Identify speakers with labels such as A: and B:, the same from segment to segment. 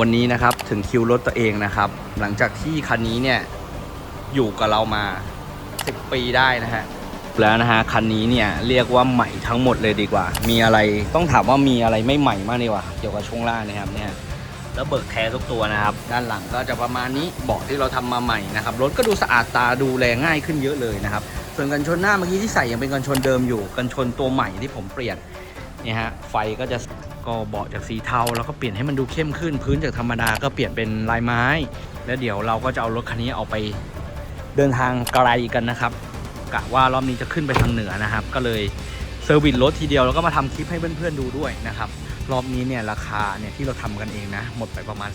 A: วันนี้นะครับถึงคิวรถตัวเองนะครับ หลังจากที่คันนี้เนี่ยอยู่กับเรามา 10 ปีได้นะฮะแล้วนะฮะคันนี้เนี่ยเรียกว่าใหม่ทั้งหมดเลยดีกว่า มีอะไรต้องถามว่ามีอะไรไม่ใหม่มากดีกว่าเกี่ยวกับช่วงล่างนะครับเนี่ยแล้วเบิกแท้ทุกตัวนะครับ ด้านหลังก็จะประมาณนี้เบาะที่เราทำมาใหม่นะครับรถก็ดูสะอาดตาดูแลง่ายขึ้นเยอะเลยนะครับส่วนกันชนหน้าเมื่อกี้ที่ใส่ยังเป็นกันชนเดิมอยู่กันชนตัวใหม่ที่ผมเปลี่ยนเนี่ยฮะไฟก็จะ ก็เบาะจากสีเทาแล้วก็เปลี่ยนให้มันดูเข้มขึ้น พื้นจากธรรมดาก็เปลี่ยนเป็นลายไม้ แล้วเดี๋ยวเราก็จะเอารถคันนี้เอาไปเดินทางไกลกันนะครับกะว่ารอบนี้จะขึ้นไปทางเหนือนะครับ ก็เลยเซอร์วิสรถทีเดียวแล้วก็มาทำคลิปให้เพื่อนๆดูด้วยนะครับ รอบนี้เนี่ยราคาเนี่ยที่เราทำกันเองนะ หมดไปประมาณ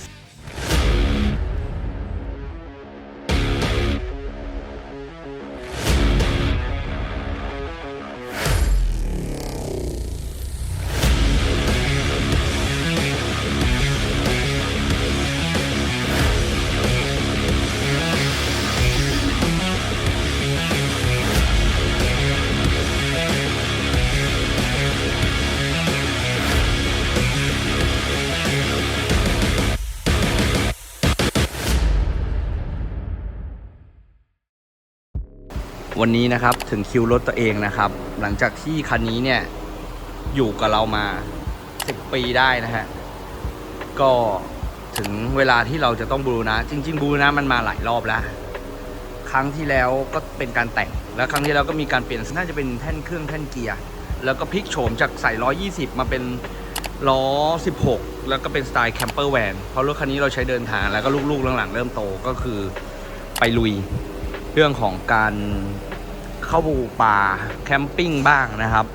A: วันนี้นะครับถึงคิวรถตัวเองนะครับ หลังจากที่คันนี้เนี่ยอยู่กับเรามา 10 ปีได้นะฮะ ก็ถึงเวลาที่เราจะต้องบูรณะจริง ๆ บูรณะมันมาหลายรอบแล้ว ครั้งที่แล้วก็เป็นการแต่ง แล้วครั้งที่แล้วก็มีการเปลี่ยนน่าจะเป็นแท่นเครื่องแท่นเกียร์แล้วก็พลิกโฉมจากใส่120 มาเป็นล้อ 16 แล้วก็เป็นสไตล์แคมเปอร์แวนเพราะรถคันนี้เราใช้เดินทางแล้วก็ลูกๆหลังๆเริ่มโตก็คือไปลุยเรื่องของการ เข้าป่าแคมปิ้งบ้างนะครับ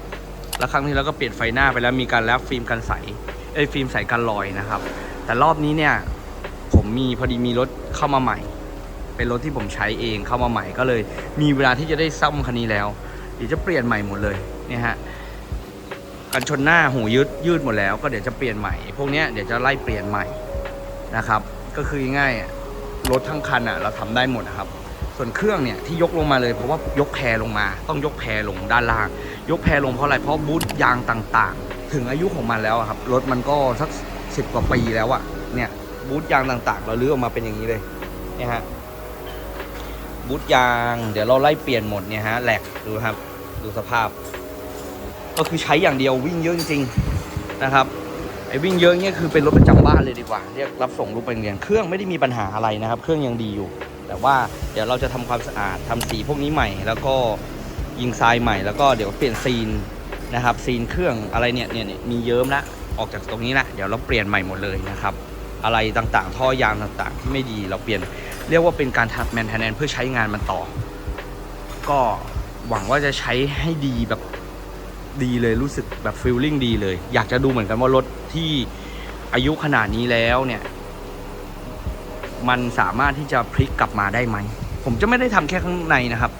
A: แล้วครั้งนี้เราก็เปลี่ยนไฟหน้าไปแล้วมีการแลบฟิล์มกันใสเอ้ฟิล์มใสกันรอยนะครับ แต่รอบนี้เนี่ยผมมีพอดีมีรถเข้ามาใหม่ เป็นรถที่ผมใช้เองเข้ามาใหม่ก็เลย มีเวลาที่จะได้ซ่อมคันนี้แล้วเดี๋ยวจะเปลี่ยนใหม่หมดเลยเนี่ยฮะกันชนหน้าหูยืดยืดหมดแล้ว ก็เดี๋ยวจะเปลี่ยนใหม่พวกเนี้ยเดี๋ยวจะไล่เปลี่ยนใหม่นะครับ ก็คือง่ายรถทั้งคันอะเราทำได้หมดนะครับ ส่วนเครื่องเนี่ยที่ยกลงมาเลยเพราะว่ายกแพรลงมา ต้องยกแพรลงด้านล่าง ยกแพรลงเพราะอะไรเพราะบูทยางต่างๆ ถึงอายุของมันแล้วครับรถมันก็สักสิบกว่าปีแล้วอะเนี่ยบูทยางต่างๆ เราลื้อออกมาเป็นอย่างนี้เลยเนี่ยฮะบูทยาง เดี๋ยวเราไล่เปลี่ยนหมดเนี่ยฮะแหลกดูครับดูสภาพ ก็คือใช้อย่างเดียววิ่งเยอะจริงๆนะครับไอ้วิ่งเยอะเนี่ยคือเป็นรถประจำบ้านเลยดีกว่า เรียกรับส่งลูกไปเรียนเครื่องไม่ได้มีปัญหาอะไรนะครับ เครื่องยังดีอยู่ แต่ว่าเดี๋ยวเราจะทำความสะอาดทำสีพวกนี้ใหม่ แล้วก็ยิงทรายใหม่แล้วก็เดี๋ยวเปลี่ยนซีนนะครับซีนเครื่องอะไรเนี่ยเนี่ยมีเยิ้มละออกจากตรงนี้ละเดี๋ยวเราเปลี่ยนใหม่หมดเลยนะครับอะไรต่างๆ ท่อยางต่างๆ ที่ไม่ดีเราเปลี่ยนเรียกว่าเป็นการทักแมนเทนแนนเพื่อใช้งานมันต่อ ก็หวังว่าจะใช้ให้ดีแบบดีเลยรู้สึกแบบฟีลลิ่งดีเลย อยากจะดูเหมือนกันว่ารถที่อายุขนาดนี้แล้วเนี่ย มันสามารถที่จะพลิกกลับมาได้ไหม ผมจะไม่ได้ทำแค่ข้างในนะครับ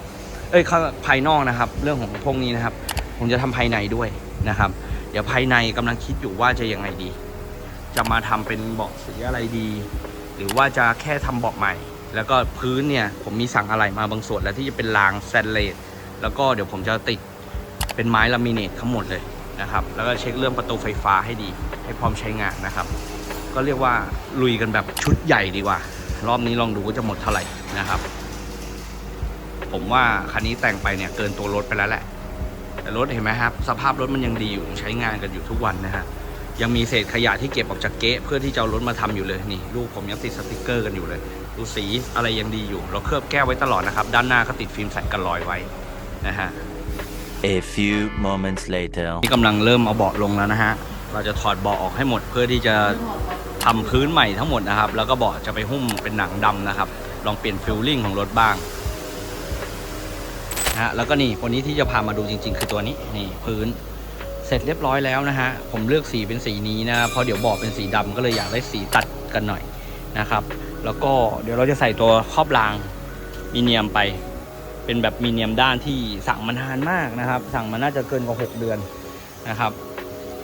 A: เอ้ยข้างภายนอกนะครับ เรื่องของพวกนี้นะครับ ผมจะทำภายในด้วยนะครับ เดี๋ยวภายในกำลังคิดอยู่ว่าจะยังไงดี จะมาทำเป็นเบาะสีอะไรดี หรือว่าจะแค่ทำเบาะใหม่ แล้วก็พื้นเนี่ยผมมีสั่งอะไรมาบางส่วนแล้วที่จะเป็นรางแตนเลสแล้วก็เดี๋ยวผมจะติดเป็นไม้ลามิเนตทั้งหมดเลยนะครับ แล้วก็เช็คเรื่องประตูไฟฟ้าให้ดี ให้พร้อมใช้งานนะครับ ก็เรียกว่าลุยกันแบบชุดใหญ่ดีกว่า รอบนี้ลองดูว่าจะหมดเท่าไหร่นะครับ ผมว่าคันนี้แต่งไปเนี่ยเกินตัวรถไปแล้วแหละ แต่รถเห็นไหมครับ สภาพรถมันยังดีอยู่ใช้งานกันอยู่ทุกวันนะฮะยังมีเศษขยะที่เก็บออกจากเก๊ะเพื่อที่จะเอารถมาทำอยู่เลยนี่ลูกผมยังติดสติกเกอร์กันอยู่เลยดูสีอะไรยังดีอยู่ เราเคลือบแก้วไว้ตลอดนะครับ ด้านหน้าก็ติดฟิล์มใสกันรอยไว้นะฮะ
B: A few moments later.
A: นี่กำลังเริ่มเอาเบาะลงแล้วนะฮะ เราจะถอดเบาะออกให้หมด เพื่อที่จะทำพื้นใหม่ทั้งหมดนะครับ แล้วก็เบาะจะไปหุ้มเป็นหนังดำนะครับ ลองเปลี่ยนฟิลลิ่งของรถบ้างนะฮะแล้วก็นี่วันนี้ที่จะพามาดูจริง ๆ คือตัวนี้นี่พื้นเสร็จเรียบร้อยแล้วนะฮะผมเลือกสีเป็นสีนี้นะเพราะเดี๋ยวเบาะเป็นสีดำก็เลยอยากได้สีตัดกันหน่อยนะครับ แล้วก็เดี๋ยวเราจะใส่ตัวครอบรางมีเนียมไป เป็นแบบมีเนียมด้านที่สั่งมานานมากนะครับ สั่งมาน่าจะเกินกว่า 6 เดือนนะครับ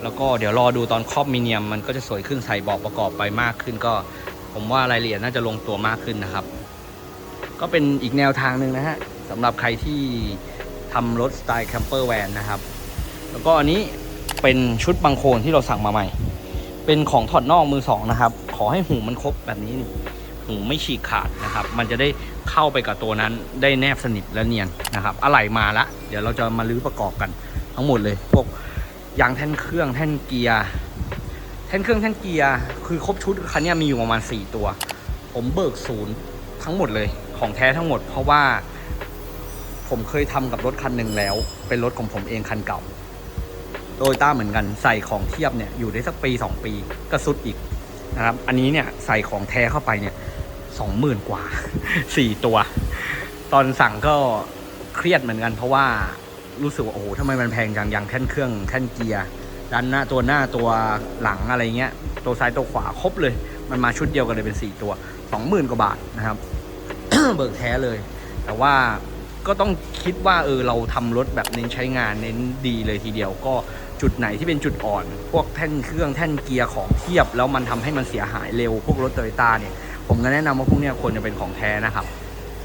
A: แล้วก็เดี๋ยวรอดูตอนครอบมีเนียม มันก็จะสวยขึ้นใส่บาะประกอบไปมากขึ้นก็ ผมว่ารายละเอียดน่าจะลงตัวมากขึ้นนะครับ ก็เป็นอีกแนวทางหนึ่งนะฮะสำหรับใครที่ทำรถสไตล์แคมเปอร์แวนนะครับ แล้วก็อันนี้เป็นชุดบังโคลนที่เราสั่งมาใหม่ เป็นของถอดนอกมือสองนะครับ ขอให้หูมันครบแบบนี้นี่หูไม่ฉีกขาดนะครับ มันจะได้เข้าไปกับตัวนั้นได้แนบสนิทและเนียนนะครับ อะไหล่มาละ เดี๋ยวเราจะมาลื้อประกอบกันทั้งหมดเลย พวก ยางแท่นเครื่องแท่นเกียร์แท่นเครื่องแท่นเกียร์คือครบชุดคันนี้มีอยู่ประมาณ 4 ตัว ผมเบิกศูนย์ทั้งหมดเลยของแท้ทั้งหมด เพราะว่า ผมเคยทำกับรถคันหนึ่งแล้ว เป็นรถของผมเองคันเก่าโตโยต้าเหมือนกันใส่ของเทียบเนี่ยอยู่ได้สักปี 2 ปีก็สุดอีกนะครับอันนี้เนี่ยใส่ของแท้เข้าไปเนี่ยสองหมื่นกว่าสี่ตัว ตอนสั่งก็เครียดเหมือนกันเพราะว่า รู้สึกว่าโอ้โหทำไมมันแพงจังยางแท่นเครื่องแท่นเกียร์ด้านหน้าตัวหน้าตัวหลังอะไรเงี้ย ตัวซ้ายตัวขวาครบเลย มันมาชุดเดียวกันเลยเป็น 4 ตัว 20,000กว่าบาทนะครับ เบิกแท้เลย แต่ว่าก็ต้องคิดว่าเออเราทำรถแบบเน้นใช้งานเน้นดีเลยทีเดียวก็จุดไหนที่เป็นจุดอ่อน พวกแท่นเครื่องแท่นเกียร์ของเทียบ แล้วมันทำให้มันเสียหายเร็วพวกรถโตโยต้าเนี่ย ผมก็แนะนำว่าพวกเนี้ยควรจะเป็นของแท้นะครับ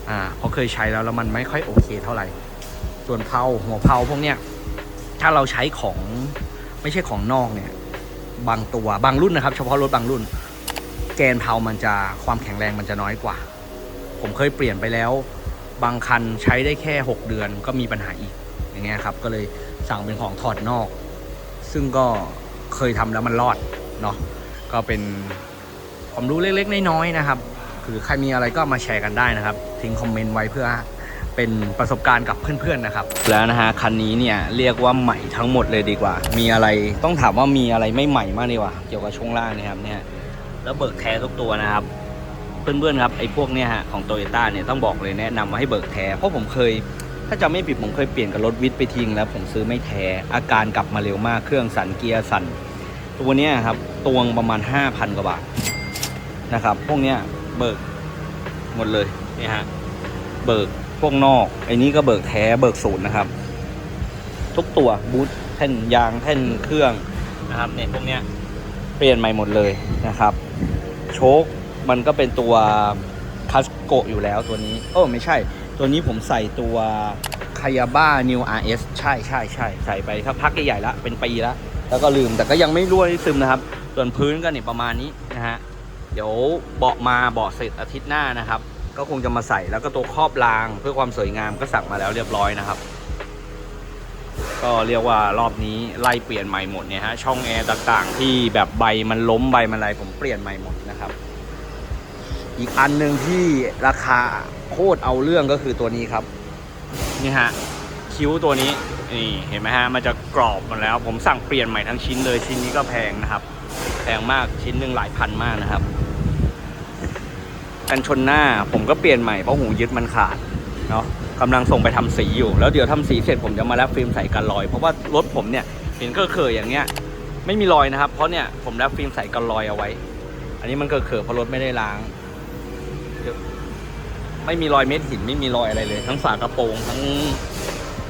A: อ่าเพราะเคยใช้แล้วแล้วมันไม่ค่อยโอเคเท่าไหร่ ส่วนเพาหัวเพาพวกเนี้ยถ้าเราใช้ของไม่ใช่ของนอกเนี่ย บางตัวบางรุ่นนะครับ เฉพาะรถบางรุ่น แกนเพามันจะความแข็งแรงมันจะน้อยกว่า ผมเคยเปลี่ยนไปแล้ว บางคันใช้ได้แค่ 6 เดือนก็มีปัญหาอีกอย่างเงี้ยครับ ก็เลยสั่งเป็นของถอดนอก ซึ่งก็เคยทำแล้วมันรอดเนาะก็เป็นความรู้เล็กๆน้อยๆนะครับ คือใครมีอะไรก็มาแชร์กันได้นะครับ ทิ้งคอมเมนต์ไว้เพื่อ เป็นประสบการณ์กับเพื่อนๆนะครับ แล้วนะฮะคันนี้เนี่ยเรียกว่าใหม่ทั้งหมดเลยดีกว่า มีอะไรต้องถามว่ามีอะไรไม่ใหม่มากดีกว่า เกี่ยวกับช่วงล่างนะครับเนี่ยแล้วเบิกแท้ทุกตัวนะครับเพื่อนๆครับไอ้พวกเนี่ยฮะของโตโยต้าเนี่ยต้องบอกเลยแนะนำว่าให้เบิกแท้เพราะผมเคย ถ้าจำไม่ผิดผมเคยเปลี่ยนกับรถวิทย์ไปทิ้งแล้วผมซื้อไม่แท้อาการกลับมาเร็วมากเครื่องสั่นเกียร์สั่นตัวเนี้ยครับตวงประมาณ 5,000 กว่าบาทนะครับ พวกเนี้ยเบิกหมดเลยเนี่ยฮะเบิก พวกนอกไอ้นี้ก็เบิกแท้เบิกศูนย์นะครับ ทุกตัวบูทแท่นยางแท่นเครื่องนะครับเนี่ยพวกเนี้ยเปลี่ยนใหม่หมดเลยนะครับ โชคมันก็เป็นตัวคัสโกอยู่แล้วตัวนี้โอ้ไม่ใช่ ตัวนี้ผมใส่ตัวคายาบ้า New RS ใช่ใช่ใช่ใส่ไปสักพักใหญ่ๆแล้วเป็นปีแล้วแล้วก็ลืมแต่ก็ยังไม่รั่วไม่ซึมนะครับ ส่วนพื้นก็เนี่ยประมาณนี้นะฮะเดี๋ยวเบาะมาเบาะเสร็จอาทิตย์หน้านะครับ ก็คงจะมาใส่แล้วก็ตัวครอบรางเพื่อความสวยงามก็สั่งมาแล้วเรียบร้อยนะครับ ก็เรียกว่ารอบนี้ไล่เปลี่ยนใหม่หมดเนี่ยฮะช่องแอร์ต่างๆ ที่แบบใบมันล้มใบมันอะไรผมเปลี่ยนใหม่หมดนะครับ อีกอันหนึ่งที่ราคาโคตรเอาเรื่องก็คือตัวนี้ครับนี่ฮะคิ้วตัวนี้นี่เห็นไหมฮะมันจะกรอบหมาแล้ว ผมสั่งเปลี่ยนใหม่ทั้งชิ้นเลยชิ้นนี้ก็แพงนะครับ แพงมากชิ้นหนึ่งหลายพันมากนะครับ กันชนหน้า ผมก็เปลี่ยนใหม่เพราะหูยึดมันขาดเนาะกำลังส่งไปทำสีอยู่ แล้วเดี๋ยวทำสีเสร็จผมจะมาแลบฟิล์มใส่กันรอย เพราะว่ารถผมเนี่ยเห็นก็เคยอย่างเงี้ยไม่มีรอยนะครับ เพราะเนี่ยผมแลบฟิล์มใส่กันรอยเอาไว้ อันนี้มันเกิดเขิเพราะรถไม่ได้ล้าง ไม่มีรอยเม็ดหินไม่มีรอยอะไรเลย ทั้งฝากระโปรงทั้ง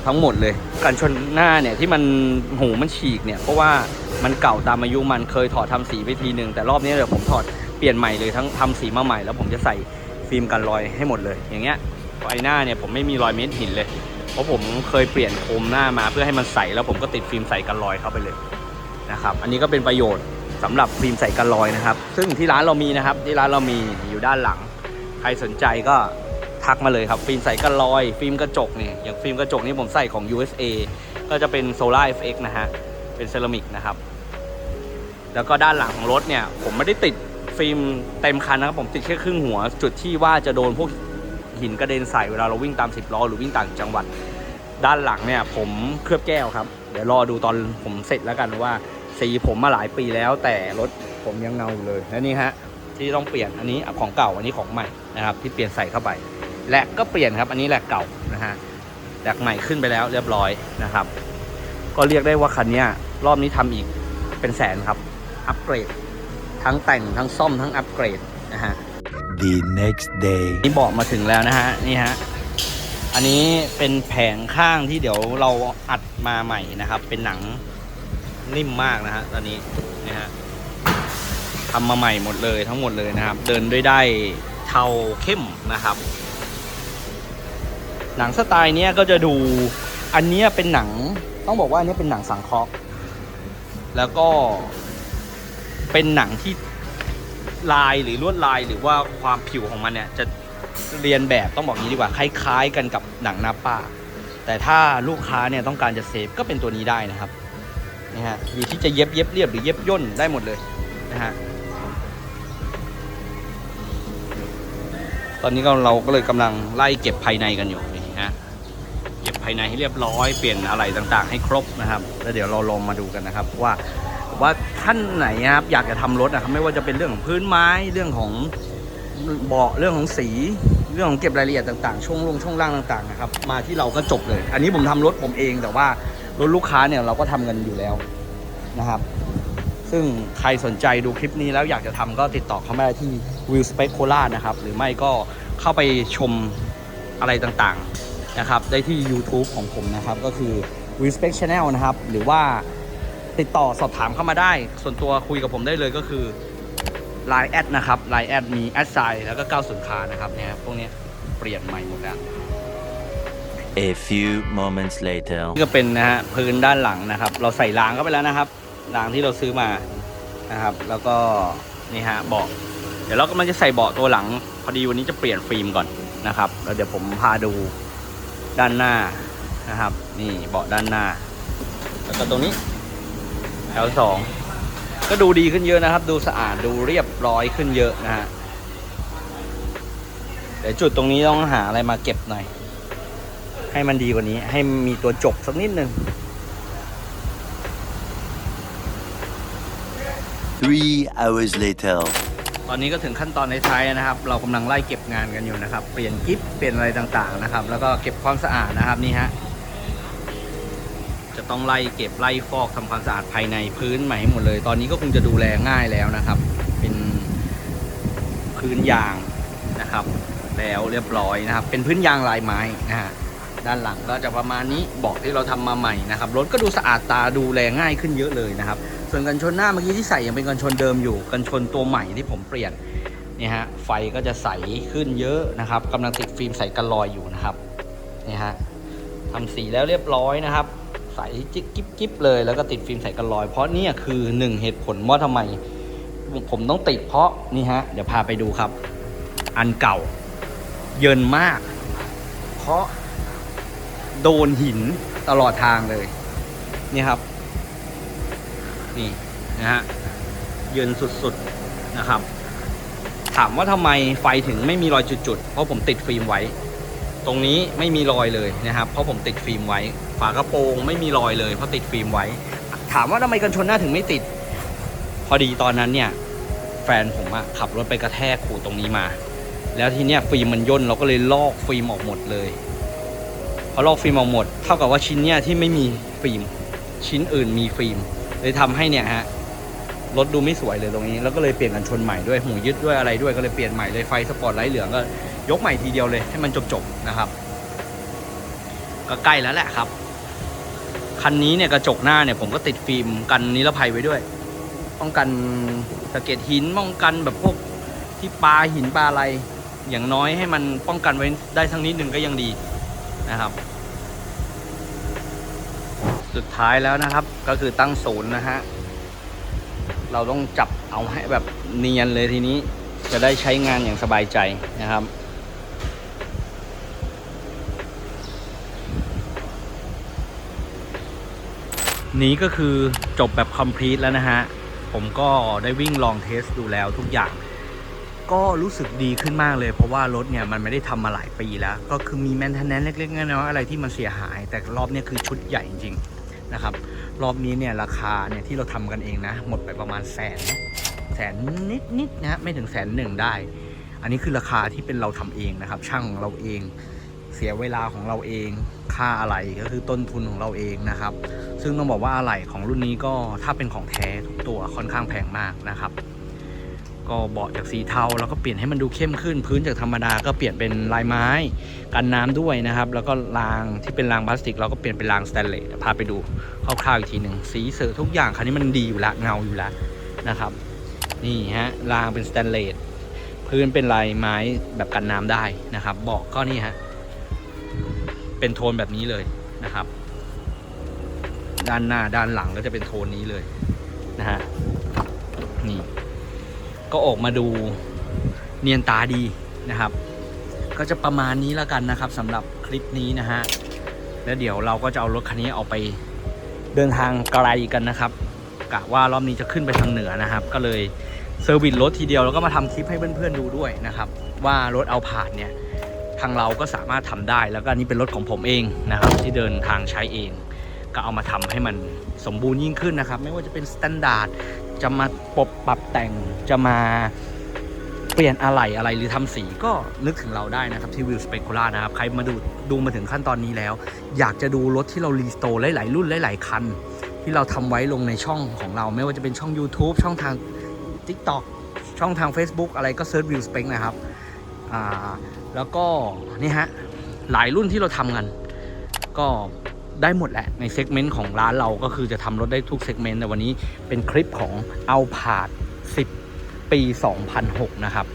A: ทั้งหมดเลย กันชนหน้าเนี่ยที่มันหูมันฉีกเนี่ยเพราะว่ามันเก่าตามอายุมันเคยถอดทำสีไปทีหนึ่งแต่รอบนี้เดี๋ยวผมถอด เปลี่ยนใหม่เลยทั้งทำสีมาใหม่ แล้วผมจะใส่ฟิล์มกันรอยให้หมดเลย อย่างเงี้ยไฟหน้าเนี่ยผมไม่มีรอยเม็ดหินเลย เพราะผมเคยเปลี่ยนโคมหน้ามาเพื่อให้มันใสแล้วผมก็ติดฟิล์มใส่กันรอยเข้าไปเลยนะครับ อันนี้ก็เป็นประโยชน์สำหรับฟิล์มใส่กันรอยนะครับ ซึ่งที่ร้านเรามีนะครับ ที่ร้านเรามีอยู่ด้านหลัง ใครสนใจก็ทักมาเลยครับฟิล์มใส่กันรอย ฟิล์มกระจกเนี่ยอย่างฟิล์มกระจกนี่ผมใส่ของ USA ก็จะเป็น Solar FX นะฮะเป็นเซรามิกนะครับ แล้วก็ด้านหลังของรถเนี่ยผมไม่ได้ติด ฟิล์มเต็มคันนะครับผมติดแค่ครึ่งหัว จุดที่ว่าจะโดนพวกหินกระเด็นใส่เวลาเราวิ่งตาม10ล้อหรือวิ่งต่างจังหวัด ด้านหลังเนี่ยผมเคลือบแก้วครับ เดี๋ยวรอดูตอนผมเสร็จแล้วกันว่าสีผมมาหลายปีแล้ว แต่รถผมยังเงาอยู่เลยและนี่ฮะที่ต้องเปลี่ยนอันนี้ของเก่าอันนี้ของใหม่นะครับที่เปลี่ยนใส่เข้าไป และก็เปลี่ยนครับอันนี้แหละเก่านะฮะแหลกใหม่ขึ้นไปแล้วเรียบร้อยนะครับ ก็เรียกได้ว่าคันนี้รอบนี้ทำอีกเป็นแสนครับอัปเกรด ทั้งแต่งทั้งซ่อมทั้งอัปเกรดนะฮะ
B: The next day.
A: นี่เบาะมาถึงแล้วนะฮะ นี่ฮะ อันนี้เป็นแผงข้างที่เดี๋ยวเราอัดมาใหม่นะครับ เป็นหนังนิ่มมากนะฮะตอนนี้นี่ฮะทำมาใหม่หมดเลยทั้งหมดเลยนะครับ เดินด้วยได้เทาเข้มนะครับ หนังสไตล์เนี้ยก็จะดูอันเนี้ยเป็นหนัง ต้องบอกว่าอันเนี้ยเป็นหนังสังเคราะห์แล้วก็ เป็นหนังที่ลายหรือลวดลายหรือว่าความผิวของมันเนี่ย จะเรียนแบบต้องบอกงี้ดีกว่าคล้ายๆกันกับหนังนาป้า แต่ถ้าลูกค้าเนี่ยต้องการจะเซฟก็เป็นตัวนี้ได้นะครับนะฮะอยู่ที่จะเย็บเย็บเรียบหรือเย็บย่นได้หมดเลยนะฮะตอนนี้ก็เราก็เลยกำลังไล่เก็บภายในกันอยู่นี่ฮะเก็บภายในให้เรียบร้อยเปลี่ยนอะไรต่างๆ ให้ครบนะครับ แล้วเดี๋ยวเราลองมาดูกันนะครับว่า ว่าท่านไหนนะครับอยากจะทำรถนะครับไม่ว่าจะเป็นเรื่องของพื้นไม้เรื่องของเบาะเรื่องของสี เรื่องของเก็บรายละเอียดต่างๆ ช่วงลงช่วงล่างต่างๆนะครับมาที่เราก็จบเลย อันนี้ผมทำรถผมเองแต่ว่ารถลูกค้าเนี่ยเราก็ทำกันอยู่แล้วนะครับ ซึ่งใครสนใจดูคลิปนี้แล้วอยากจะทำก็ติดต่อเข้ามาได้ที่ Will Spec โคราชนะครับหรือไม่ก็เข้าไปชมอะไรต่างๆนะครับได้ที่ YouTube ของผมนะครับก็คือ Will Spec Channel นะครับหรือว่า ติดต่อสอบถามเข้ามาได้ ส่วนตัวคุยกับผมได้เลยก็คือ Line แอดนะครับ Line แอดมีแอดไซน์แล้วก็90คานะครับเนี่ยพวกเนี้ยเปลี่ยนใหม่หมดแล้ว
B: A few moments later.
A: นี่ก็เป็นนะฮะพื้นด้านหลังนะครับ เราใส่รางเข้าไปแล้วนะครับรางที่เราซื้อมานะครับ แล้วก็นี่ฮะเบาะเดี๋ยวเรากำลังจะใส่เบาะตัวหลัง พอดีวันนี้จะเปลี่ยนฟิล์มก่อนนะครับ แล้วเดี๋ยวผมพาดูด้านหน้านะครับ นี่เบาะด้านหน้า แล้วก็ตรงนี้ แถวสองก็ดูดีขึ้นเยอะนะครับ ดูสะอาดดูเรียบร้อยขึ้นเยอะนะฮะเดี๋ยวจุดตรงนี้ต้องหาอะไรมาเก็บหน่อย ให้มันดีกว่านี้ ให้มีตัวจกสักนิดนึง
B: Three hours later.
A: ตอนนี้ก็ถึงขั้นตอนในท้ายๆนะครับ เรากำลังไล่เก็บงานกันอยู่นะครับ เปลี่ยนกิฟเปลี่ยนอะไรต่างๆนะครับ แล้วก็เก็บความสะอาดนะครับนี่ฮะ จะต้องไล่เก็บไล่ฟอกทำความสะอาดภายในพื้นใหม่ให้หมดเลย ตอนนี้ก็คงจะดูแลง่ายแล้วนะครับ เป็นพื้นยางนะครับ แล้วเรียบร้อยนะครับ เป็นพื้นยางลายไม้นะฮะด้านหลังก็จะประมาณนี้บอกที่เราทำมาใหม่นะครับรถก็ดูสะอาดตาดูแลง่ายขึ้นเยอะเลยนะครับ ส่วนกันชนหน้าเมื่อกี้ที่ใส่ยังเป็นกันชนเดิมอยู่ กันชนตัวใหม่ที่ผมเปลี่ยนนี่ฮะไฟก็จะใสขึ้นเยอะนะครับกำลังติดฟิล์มใส่กันลอยอยู่นะครับนี่ฮะทำสีแล้วเรียบร้อยนะครับ ใสจิ๊กกิ๊บกิ๊บเลย แล้วก็ติดฟิล์มใสกันลอย เพราะนี่คือหนึ่งเหตุผลว่าทำไม ผมต้องติดเพราะนี่ฮะ เดี๋ยวพาไปดูครับ อันเก่า เยินมาก เพราะโดนหินตลอดทางเลย นี่ครับ นี่นะฮะเยินสุดๆนะครับ ถามว่าทำไมไฟถึงไม่มีรอยจุดๆ เพราะผมติดฟิล์มไว้ ตรงนี้ไม่มีรอยเลยนะครับ เพราะผมติดฟิล์มไว้ ฝากระโปรงไม่มีรอยเลยเพราะติดฟิล์มไว้ ถามว่าทำไมกันชนหน้าถึงไม่ติด พอดีตอนนั้นเนี่ย แฟนผมอะขับรถไปกระแทกขูดตรงนี้มา แล้วทีเนี้ยฟิล์มมันย่นเราก็เลยลอกฟิล์มออกหมดเลยพอลอกฟิล์มออกหมดเท่ากับว่าชิ้นเนี้ยที่ไม่มีฟิล์มชิ้นอื่นมีฟิล์มเลยทำให้เนี่ยฮะรถดูไม่สวยเลยตรงนี้ แล้วก็เลยเปลี่ยนกันชนใหม่ด้วยหูยึดด้วยอะไรด้วยก็เลยเปลี่ยนใหม่เลยไฟสปอร์ตไลท์เหลืองก็ยกใหม่ทีเดียวเลยให้มันจบๆนะครับ ก็ใกล้แล้วแหละครับ คันนี้เนี่ยกระจกหน้าเนี่ยผมก็ติดฟิล์มกันนิรภัยไว้ด้วย ป้องกันสะเก็ดหินป้องกันแบบพวกที่ปลาหินปลาอะไร อย่างน้อยให้มันป้องกันไว้ได้ทั้งนิดนึงก็ยังดีนะครับ สุดท้ายแล้วนะครับก็คือตั้งศูนย์นะฮะเราต้องจับเอาให้แบบเนียนเลยทีนี้จะได้ใช้งานอย่างสบายใจนะครับ นี้ก็คือจบแบบ complete แล้วนะฮะ ผมก็ได้วิ่งลองเทสดูแล้วทุกอย่าง ก็รู้สึกดีขึ้นมากเลย เพราะว่ารถเนี่ยมันไม่ได้ทำมาหลายปีแล้ว ก็คือมีแมนเทนแนนเล็กๆน้อยๆอะไรที่มันเสียหาย แต่รอบนี้คือชุดใหญ่จริงๆนะครับ รอบนี้เนี่ยราคาเนี่ยที่เราทำกันเองนะ หมดไปประมาณแสนแสนนิดๆนะไม่ถึงแสนหนึ่งได้ อันนี้คือราคาที่เป็นเราทำเองนะครับ ช่างของเราเอง เสียเวลาของเราเอง ค่าอะไรก็คือต้นทุนของเราเองนะครับ ซึ่งต้องบอกว่าอะไหล่ของรุ่นนี้ก็ถ้าเป็นของแท้ทุกตัวค่อนข้างแพงมากนะครับ ก็เบาะจากสีเทาแล้วก็เปลี่ยนให้มันดูเข้มขึ้น พื้นจากธรรมดาก็เปลี่ยนเป็นลายไม้กันน้ำด้วยนะครับ แล้วก็รางที่เป็นรางพลาสติก เราก็เปลี่ยนเป็นรางสแตนเลสพาไปดูคร่าวๆอีกทีหนึ่งสีเสือทุกอย่างคันนี้มันดีอยู่ล้วเงาอยู่ล้วนะครับ นี่ฮะรางเป็นสแตนเลสพื้นเป็นลายไม้แบบกันน้ำได้นะครับ เบาะก็นี่ฮะเป็นโทนแบบนี้เลยนะครับ ด้านหน้าด้านหลังก็จะเป็นโทนนี้เลยนะฮะนี่ก็ออกมาดูเนียนตาดีนะครับ ก็จะประมาณนี้แล้วกันนะครับสำหรับคลิปนี้นะฮะแล้วเดี๋ยวเราก็จะเอารถคันนี้เอาไปเดินทางไกลกันนะครับกะว่ารอบนี้จะขึ้นไปทางเหนือนะครับ ก็เลยเซอร์วิสรถทีเดียวแล้วก็มาทำคลิปให้เพื่อนๆดูด้วยนะครับ ว่ารถเอาผ่านเนี่ยทางเราก็สามารถทำได้แล้วก็อันนี้เป็นรถของผมเองนะครับ ที่เดินทางใช้เอง ก็เอามาทำให้มันสมบูรณ์ยิ่งขึ้นนะครับ ไม่ว่าจะเป็นสแตนดาร์ดจะมาปรับปรับแต่งจะมาเปลี่ยนอะไหล่อะไรหรือทำสีก็นึกถึงเราได้นะครับที่วิวสเปกุล่านะครับ ใครมาดูดูมาถึงขั้นตอนนี้แล้ว อยากจะดูรถที่เรารีสโตร์หลาย ๆ รุ่นหลาย ๆ คัน ที่เราทำไว้ลงในช่องของเรา ไม่ว่าจะเป็นช่อง YouTube ช่องทาง TikTok ช่องทาง Facebook อะไรก็เซิร์ชวิวสเปกนะครับแล้วก็นี่ฮะหลายรุ่นที่เราทำกัน ก็ ได้หมดแหละในเซกเมนต์ของร้านเราก็คือจะทำรถได้ทุกเซกเมนต์แต่วันนี้เป็นคลิปของเอาผาด10 ปี 2006 นะครับ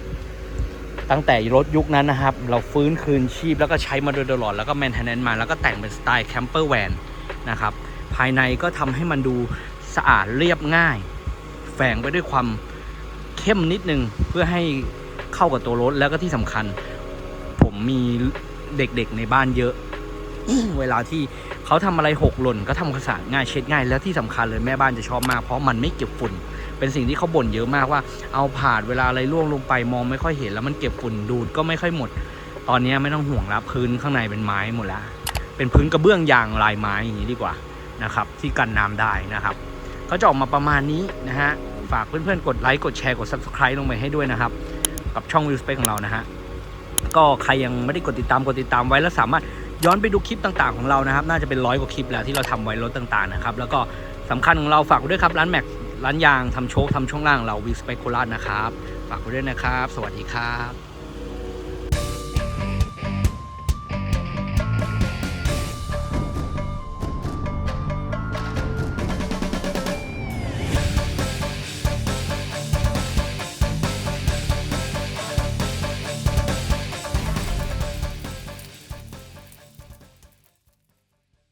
A: ตั้งแต่รถยุคนั้นนะครับ เราฟื้นคืนชีพแล้วก็ใช้มาโดยตลอดแล้วก็แมนเทนแนนมาแล้วก็แต่งเป็นสไตล์แคมเปอร์แวนนะครับ ภายในก็ทำให้มันดูสะอาดเรียบง่าย แฝงไปด้วยความเข้มนิดนึงเพื่อให้เข้ากับตัวรถแล้วก็ที่สำคัญ ผมมีเด็กๆในบ้านเยอะ เวลาที่ เขาทำอะไรหกหล่นก็ทำความสะอาดง่ายเช็ดง่าย แล้วที่สำคัญเลยแม่บ้านจะชอบมาก เพราะมันไม่เก็บฝุ่น เป็นสิ่งที่เขาบ่นเยอะมากว่า เอาผานเวลาอะไรล่วงลงไปมองไม่ค่อยเห็นแล้วมันเก็บฝุ่นดูดก็ไม่ค่อยหมด ตอนนี้ไม่ต้องห่วงแล้วพื้นข้างในเป็นไม้หมดแล้ว เป็นพื้นกระเบื้องยางลายไม้อย่างนี้ดีกว่านะครับที่กันน้ำได้นะครับก็จะออกมาประมาณนี้นะฮะฝากเพื่อนๆกดไลค์กดแชร์กด subscribe ลงไปให้ด้วยนะครับ กับช่องวิวสเปคของเรานะฮะก็ใครยังไม่ได้กดติดตามกดติดตามไว้แล้วสามารถ ย้อนไปดูคลิปต่างๆของเรานะครับ น่าจะเป็นร้อยกว่าคลิปแล้วที่เราทำไว้รถต่างๆนะครับ แล้วก็สำคัญของเราฝากไว้ด้วยครับร้านแม็กร้านยางทำโชคทำช่วงล่างเราวิสไปโคราชนะครับ ฝากไว้ด้วยนะครับ สวัสดีครับ